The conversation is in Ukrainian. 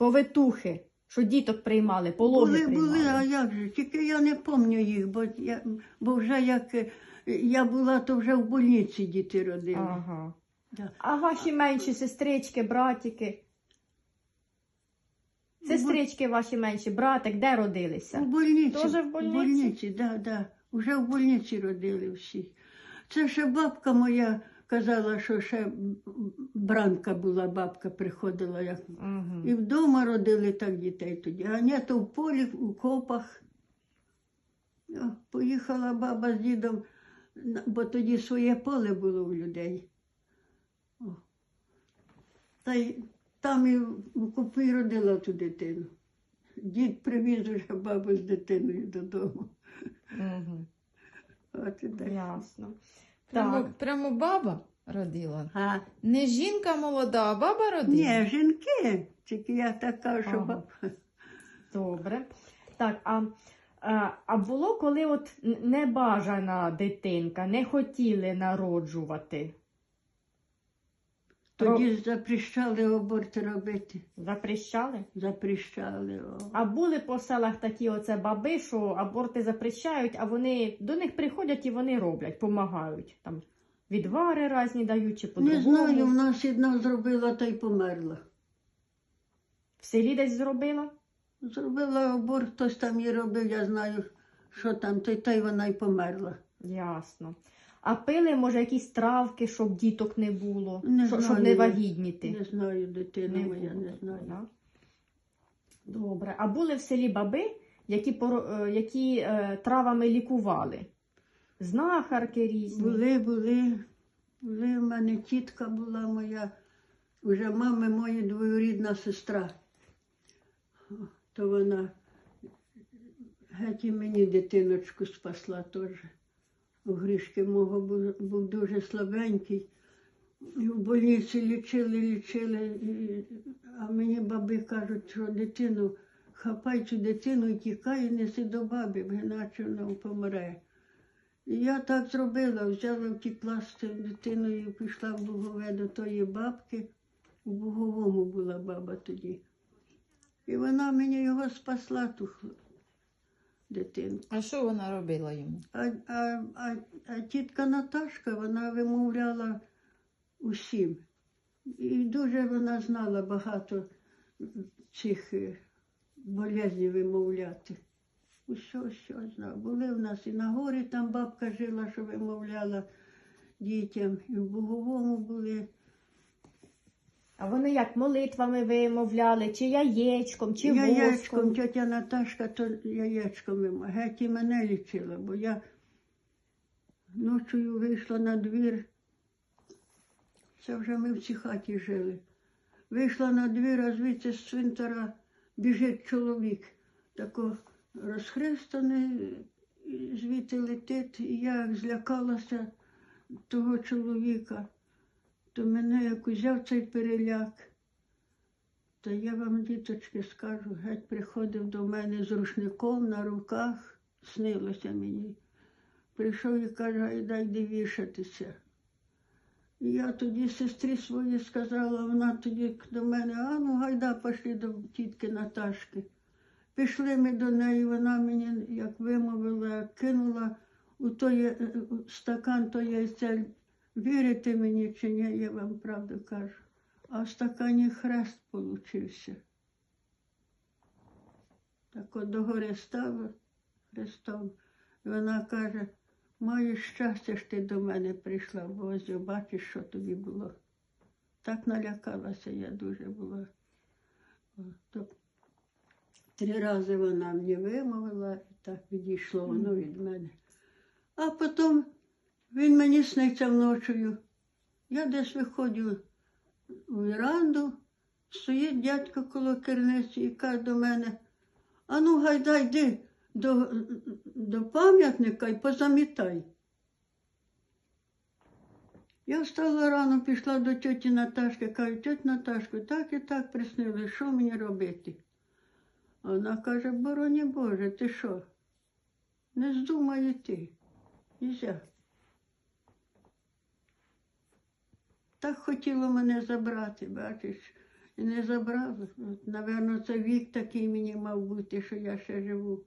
повитухи, що діток приймали, пологи Були, приймали. були, а як же? Тільки я не пам'ятаю їх, бо, я, бо вже як е, я була, то вже в больниці діти родили. Ага. Да. А ваші менші сестрички, братики? Сестрички ваші менші, братик, де У родилися? больниці. Тоже в больниці? В больниці, да, да. Уже в больниці родили всі. Це ще бабка моя казала, що ще бранка була, бабка приходила. Як... Угу. І вдома родили так дітей тоді. А не то в полі, у копах. Поїхала баба з дідом, бо тоді своє поле було у людей. Та й там і в купі родила ту дитину. Дід привіз уже бабу з дитиною додому. Угу. От і так. Ясно. Прямо, Так. прямо баба родила. А, Не жінка молода, а баба родила. ні, жінки, тільки я така, що Ага. Добре. Так, а, а, а було, коли от н- небажана дитинка, не хотіли народжувати? Тоді запрещали аборти робити. Запрещали? Запрещали. О. А були по селах такі оце баби, що аборти запрещають, а вони до них приходять і вони роблять, допомагають. Там відвари різні дають чи Не по-другому. знаю, в нас одна зробила та й померла. В селі десь зробила? Зробила аборт, хтось там їй робив, я знаю, що там, та й та й вона й померла. Ясно. А пили, може, якісь травки, щоб діток не було, Не щоб, щоб не вагітніти. Не знаю, дитина Не моя, було не знаю. да? Добре. А були в селі баби, які, е, які е, травами лікували? Знахарки різні. Були, були, були. В мене тітка була моя, вже мами моєї двоюрідна сестра. То вона геть і мені дитиночку спасла теж. У грішки мого був, був дуже слабенький. В больниці лічили, лічили, а мені баби кажуть, що дитину, хапай цю дитину і тікай, і неси до баби, іначе вона помре. І я так зробила, взяла втікла з цією дитиною, і пішла в Бугове до тої бабки. У Буговому була баба тоді. І вона мені його спасла, ту хл- дитину. А що вона робила йому? А, а, а, а тітка Наташка, вона вимовляла усім. І дуже вона знала багато цих е, болезнів вимовляти. Усе, все знав. Були в нас і на горі там бабка жила, що вимовляла дітям, і в Буговому були. А вони як молитвами вимовляли, чи яєчком, чи яєчком, воском? тетя Наташка, то яєчком геть і мене лічила, бо я ночою вийшла на двір. Це вже ми в цій хаті жили. Вийшла на двір, а звідси з цвинтара біжить чоловік, тако розхристаний, і звідти летить, і я як злякалася того чоловіка, то мене як узяв цей переляк. Та я вам, діточки, скажу, геть приходив до мене з рушником на руках, снилося мені. Прийшов і каже, «Ай, дай вішатися. І я тоді сестрі своїй сказала, вона тоді до мене, а ну гайда, пішли до тітки Наташки. Пішли ми до неї, вона мені, як вимовила, кинула у той е, стакан то яйця. Вірите мені чи ні, я вам правду кажу. А в стакані хрест получився. Так от догори став хрестом. І вона каже, маєш щастя, що ти до мене прийшла, бо ось бачиш, що тобі було. Так налякалася я дуже була. О, То три рази вона мені вимовила, і так відійшло воно від мене. А потім він мені сниться вночою. Я десь виходжу у віранду, стоїть дядько коло керниці і каже до мене, а ну гайда йди до, до пам'ятника і позамітай. Я встала рано, пішла до тьоті Наташки, кажу, тьоть Наташко, так і так приснили, що мені робити? Вона каже, бороні Боже, ти що? Не здумай йти. Нельзя. Так хотіло мене забрати, бачиш. І не забрали. Напевно, це вік такий мені мав бути, що я ще живу.